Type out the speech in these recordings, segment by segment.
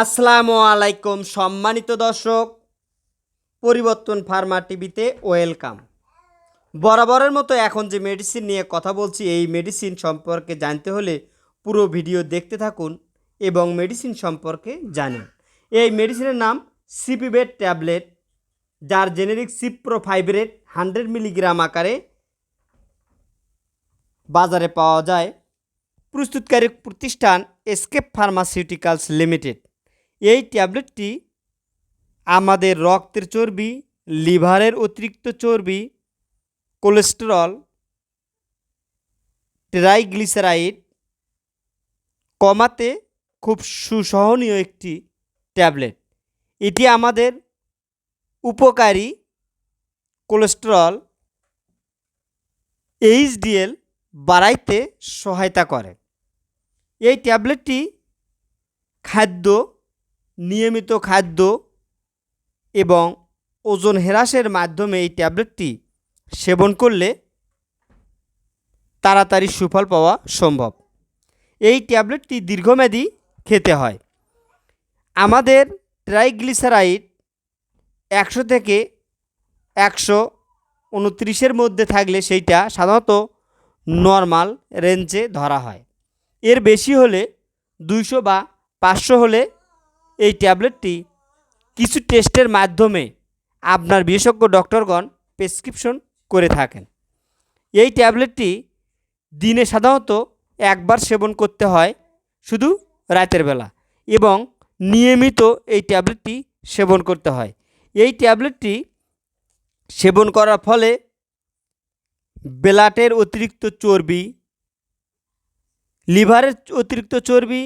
আসসালামু আলাইকুম, সম্মানিত দর্শক। পরিবর্তন ফার্মা টিভিতে ওয়েলকাম। বরাবরের মতো এখন যে মেডিসিন নিয়ে কথা বলছি, এই মেডিসিন সম্পর্কে জানতে হলে পুরো ভিডিও দেখতে থাকুন এবং মেডিসিন সম্পর্কে জানুন। এই মেডিসিনের নাম সিপিবেট ট্যাবলেট, যার generic cipro ciprofibrate hundred milligram আকারে বাজারে পাওয়া যায়। প্রস্তুতকারী প্রতিষ্ঠান এসকেপ ফার্মাসিউটিক্যালস লিমিটেড। এই ট্যাবলেটটি আমাদের রক্তের চর্বি, লিভারের অতিরিক্ত চর্বি, কোলেস্টেরল, ট্রাইগ্লিসারাইড কমাতে খুব সুসহনীয় একটি ট্যাবলেট। এটি আমাদের উপকারী কোলেস্টেরল, এইচডিএল বাড়াইতে সহায়তা করে। এই ট্যাবলেটটি খাদ্য নিয়মিত খাদ্য এবং ওজন হ্রাসের মাধ্যমে এই ট্যাবলেটটি সেবন করলে তাড়াতাড়ি সুফল পাওয়া সম্ভব। এই ট্যাবলেটটি দীর্ঘমেয়াদী খেতে হয়। আমাদের ট্রাইগ্লিসারাইড একশো থেকে একশো উনত্রিশের মধ্যে থাকলে সেইটা সাধারণত নর্মাল রেঞ্জে ধরা হয়। এর বেশি হলে দুইশো বা পাঁচশো হলে এই ট্যাবলেটটি কিছু টেস্টের মাধ্যমে আপনার বিশেষজ্ঞ ডক্টরগণ প্রেসক্রিপশন করে থাকেন। এই ট্যাবলেটটি দিনে সাধারণত একবার সেবন করতে হয় শুধু রাতের বেলা এবং নিয়মিত এই ট্যাবলেটটি সেবন করতে হয়। এই ট্যাবলেটটি সেবন করার ফলে ব্লাটের অতিরিক্ত চর্বি, লিভারের অতিরিক্ত চর্বি,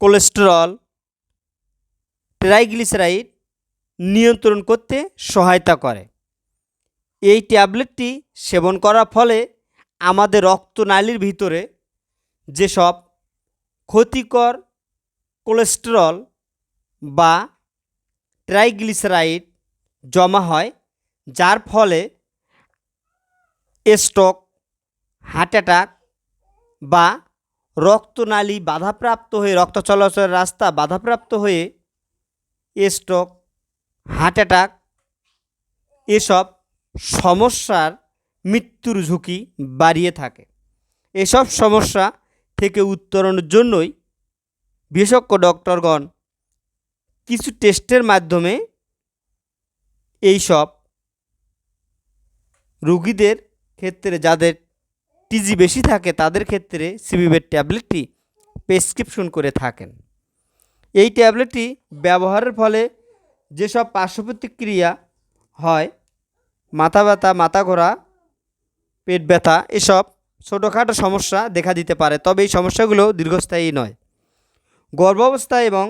কোলেস্টেরল ট্রাইগ্লিসারাইড নিয়ন্ত্রণ করতে সহায়তা করে। এই ট্যাবলেটটি সেবন করার ফলে আমাদের রক্তনালীর ভিতরে যেসব ক্ষতিকর কোলেস্টেরল বা ট্রাইগ্লিসারাইড জমা হয়, যার ফলে স্ট্রোক, হার্ট অ্যাটাক বা রক্তনালী বাধাপ্রাপ্ত হয়ে রক্ত চলাচলের রাস্তা বাধাপ্রাপ্ত হয়ে স্ট্রোক, হার্ট অ্যাটাক এসব সমস্যার মৃত্যুর ঝুঁকি বাড়িয়ে থাকে। এসব সমস্যা থেকে উত্তরণের জন্যই বিশেষজ্ঞ ডক্টরগণ কিছু টেস্টের মাধ্যমে এইসব রুগীদের ক্ষেত্রে যাদের টিজি বেশি থাকে, তাদের ক্ষেত্রে সিবিবের ট্যাবলেটটি প্রেসক্রিপশন করে থাকেন। এই ট্যাবলেটটি ব্যবহারের ফলে যেসব পার্শ্ব প্রতিক্রিয়া হয়, মাথা ব্যথা, মাথা ঘোরা, পেট ব্যথা, এসব ছোটোখাটো সমস্যা দেখা দিতে পারে, তবে এই সমস্যাগুলো দীর্ঘস্থায়ী নয়। গর্ভাবস্থা এবং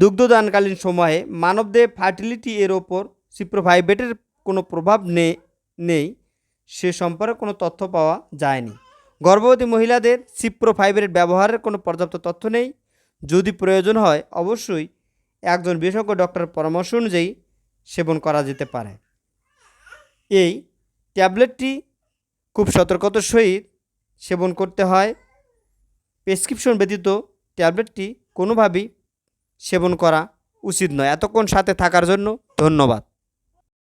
দুগ্ধদানকালীন সময়ে মানবদেহ ফার্টিলিটি এর ওপর সিপ্রোফাইবেটের কোনো প্রভাব নেই, সে সম্পর্কে কোনো তথ্য পাওয়া যায়নি। গর্ভবতী মহিলাদের সিপ্রোফাইবেট ব্যবহারের কোনো পর্যাপ্ত তথ্য নেই যদি প্রয়োজন হয়, অবশ্যই একজন বিশেষজ্ঞ ডক্টর পরামর্শ অনুযায়ী সেবন করা যেতে পারে। এই ট্যাবলেটটি খুব সতর্কতার সহিত সেবন করতে হয়। প্রেসক্রিপশন ব্যতীত ট্যাবলেটটি কোনোভাবেই সেবন করা উচিত নয়। এতক্ষণ সাথে থাকার জন্য ধন্যবাদ।